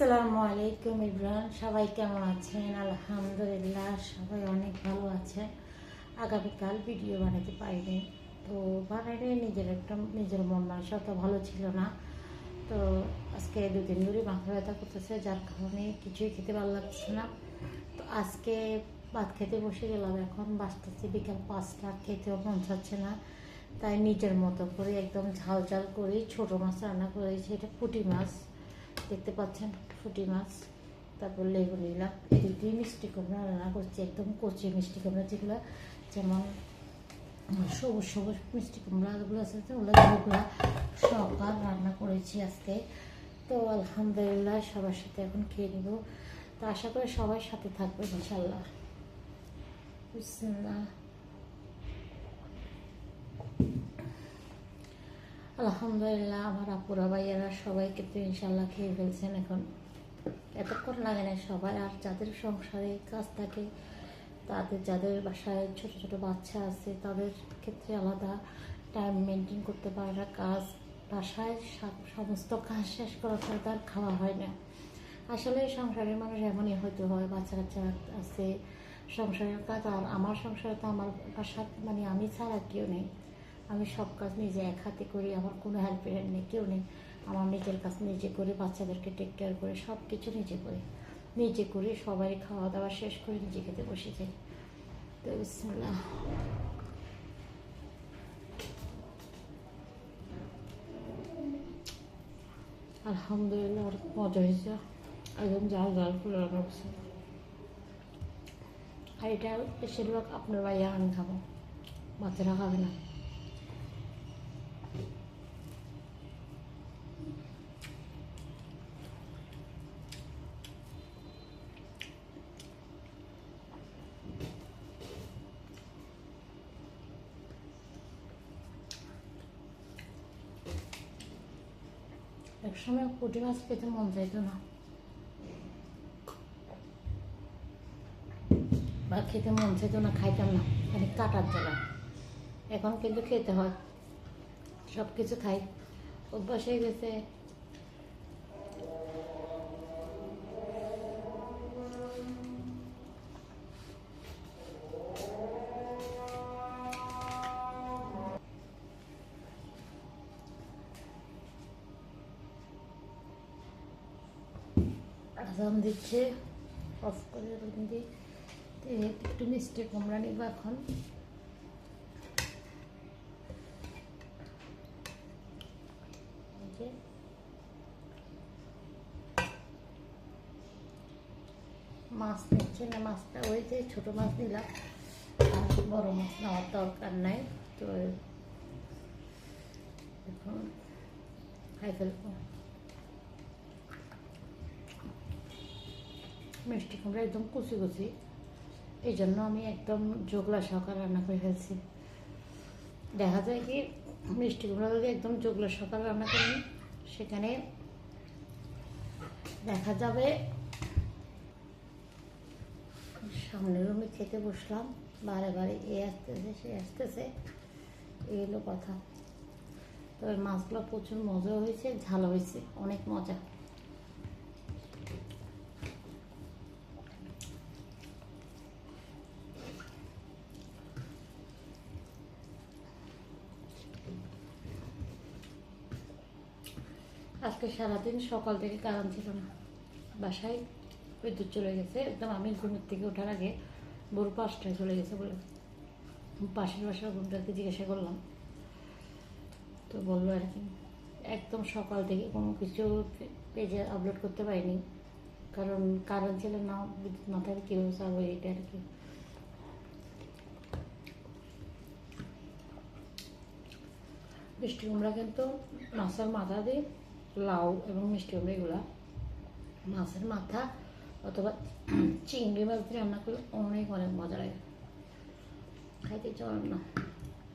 আসসালামু আলাইকুম ইব্রান সবাই কেমন আছেন? আলহামদুলিল্লাহ, সবাই অনেক ভালো আছে আগামীকাল ভিডিও বানাতে পারিনি। তো বানাইলে নিজের একটা, নিজের মন মানসিকতা ভালো ছিল না। তো আজকে দুদিন ধরে মাথা ব্যথা করতেছে, যার কারণে কিছুই খেতে ভালো লাগছে না। তো আজকে ভাত খেতে বসে গেলাম এখন, বাঁচতেছি বিকাল পাঁচটা খেতেও মন চাচ্ছে না। তাই নিজের মতো করে একদম ঝাল ঝাল করে ছোটো মাছ রান্না করেছি, এটা পুঁটি মাছ। দেখতে পাচ্ছেন? ফুটি মাছ, তারপর লেবু নিলাম। দিয়ে মিষ্টি কুমড়া রান্না করছি, একদম কচি মিষ্টি কুমড়া যেগুলো, যেমন সবুজ সবুজ মিষ্টি কুমড়াগুলো আছে ওগুলো যেগুলো সকাল রান্না করেছি আজকে। তো আলহামদুলিল্লাহ সবার সাথে এখন খেয়ে নেব। তো আশা করি সবাই সাথে থাকবে ইনশাল্লাহ আলহামদুলিল্লাহ আমার আপুরা ভাইয়ারা সবাই কিন্তু ইনশাল্লাহ খেয়ে ফেলছেন এখন। এতক্ষণ লাগে না সবাই, আর যাদের সংসারে কাজ থাকে, তাদের, যাদের বাসায় ছোট ছোট বাচ্চা আছে, তাদের ক্ষেত্রে আলাদা টাইম মেনটেন করতে পারে না। কাজ, বাসায় সমস্ত কাজ শেষ করার পর তার খাওয়া হয় না। আসলে সংসারের মানুষ এমনই হয়তো হয়, বাচ্চা কাচ্চা আছে, সংসারের কাজ, আর আমার সংসারে তো আমার বাসা মানে আমি ছাড়া কেউ নেই। আমি সব কাজ নিজে এক হাতে করি, আমার কোনো হেল্পের নেই, কেউ নেই। আমার নিজের কাজ নিজে করে, বাচ্চাদেরকে টেক কেয়ার করে সব কিছু নিজে করে। নিজে করে সবাই খাওয়া দাওয়া শেষ করে নিজে খেতে বসে যাই তো আলহামদুলিল্লাহ, অনেক মজা হয়েছে। একদম জাল জাল রান্না করছে। আর এটা বেশিরভাগ আপনার ভাইয়া আমি খাব। বাচ্চারা খাবে না। একসময় পুঁটি মাছ খেতে মন চাইতো না। বা খেতে মন চাইতো না, খাইতাম না মানে কাটার জ্বালা। এখন কিন্তু খেতে হয় সব কিছু খাই। অভ্যাস হয়ে গেছে আজান দিচ্ছে অফ করে রুম একটু মিষ্টি কুমড়া নিব এখন। মাছ নিচ্ছে না, মাছটা ওই যে ছোটো মাছ নিলাম। বড় মাছ নেওয়ার দরকার নাই। তো এখন খাই ফেলব। মিষ্টি কুমড়া একদম কুচি কুচি। এই জন্য আমি একদম জোগলা সকাল রান্না করে ফেলছি। দেখা যায় কি, মিষ্টি কুমড়া যদি একদম জোগলা সকাল রান্না করি, সেখানে দেখা যাবে সামনের রুমে খেতে বসলাম, বারে বারে এ আসতেছে, সে আসতেছে, এই হলো কথা। তবে মাছগুলো প্রচুর মজা হয়েছে ঝাল হয়েছে, অনেক মজা। আজকে সারাদিন সকাল থেকে কারণ ছিল না। বাসায় বিদ্যুৎ চলে গেছে। একদম আমি ঘুমের থেকে ওঠার আগে ভোর পাঁচটায় চলে গেছে বলে। পাশের বাসার বোনটাকে জিজ্ঞাসা করলাম। তো বলল আর কি, একদম সকাল থেকে কোনো কিছু পেজে আপলোড করতে পারিনি। কারণ কারণ ছিল না, বিদ্যুৎ না থাকলে কীভাবে চাবো এটা আর কি। বৃষ্টি কুমড়া কিন্তু মাছের মাথা দিয়ে লাউ এবং মিষ্টি কুমড়া এগুলো। মাছের মাথা অথবা চিংড়ি মাছ দিয়ে রান্না করলে অনেক অনেক মজা লাগে। খাইতে চলেন না।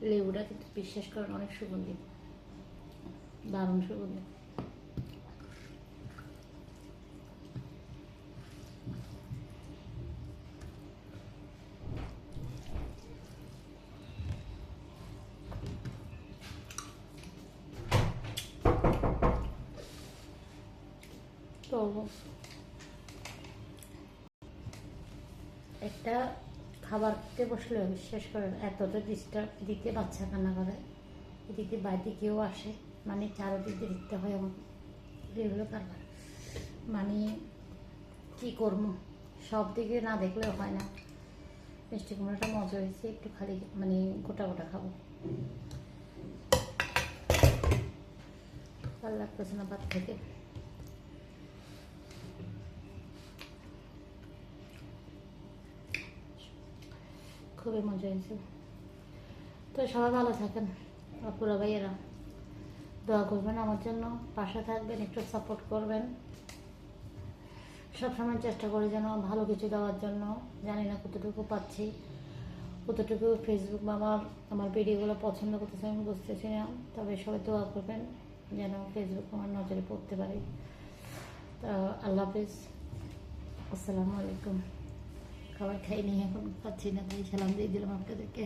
লেবুটা কিন্তু বিশ্বাস করেন অনেক সুগন্ধি, দারুণ সুগন্ধি। তো একটা খাবার খেতে বসলে বিশ্বাস করেন এতটা ডিস্টার্ব এদিকে বাচ্চা কান্না করে, এদিকে বাড়িতে কেউ আসে মানে চারোদিক দেখতে হয় আমার এগুলো কারবার। মানে কি করব? সব দিকে না দেখলেও হয় না। মিষ্টি কুমড়োটা মজা হয়েছে, একটু খালি মানে গোটা গোটা খাব। ভালো লাগতেছে না ভাত থেকে খুবই মজা হয়েছে তো সবাই ভালো থাকেন। আপুরা, ভাইয়েরা, দোয়া করবেন আমার জন্য। পাশে থাকবেন, একটু সাপোর্ট করবেন। সবসময় চেষ্টা করি যেন ভালো কিছু দেওয়ার জন্য। জানি না কতটুকু পাচ্ছি, কতটুকু ফেসবুক বা আমার আমার ভিডিওগুলো পছন্দ করতেছে, আমি বুঝতেছি না। তবে সবাই দোয়া করবেন যেন ফেসবুক আমার নজরে পড়তে পারি। তো আল্লাহ হাফিজ। আসসালামু আলাইকুম। খাবার খাইনি এখন খাচ্ছি না তাই সালাম দিয়ে দিলাম আপনাদেরকে।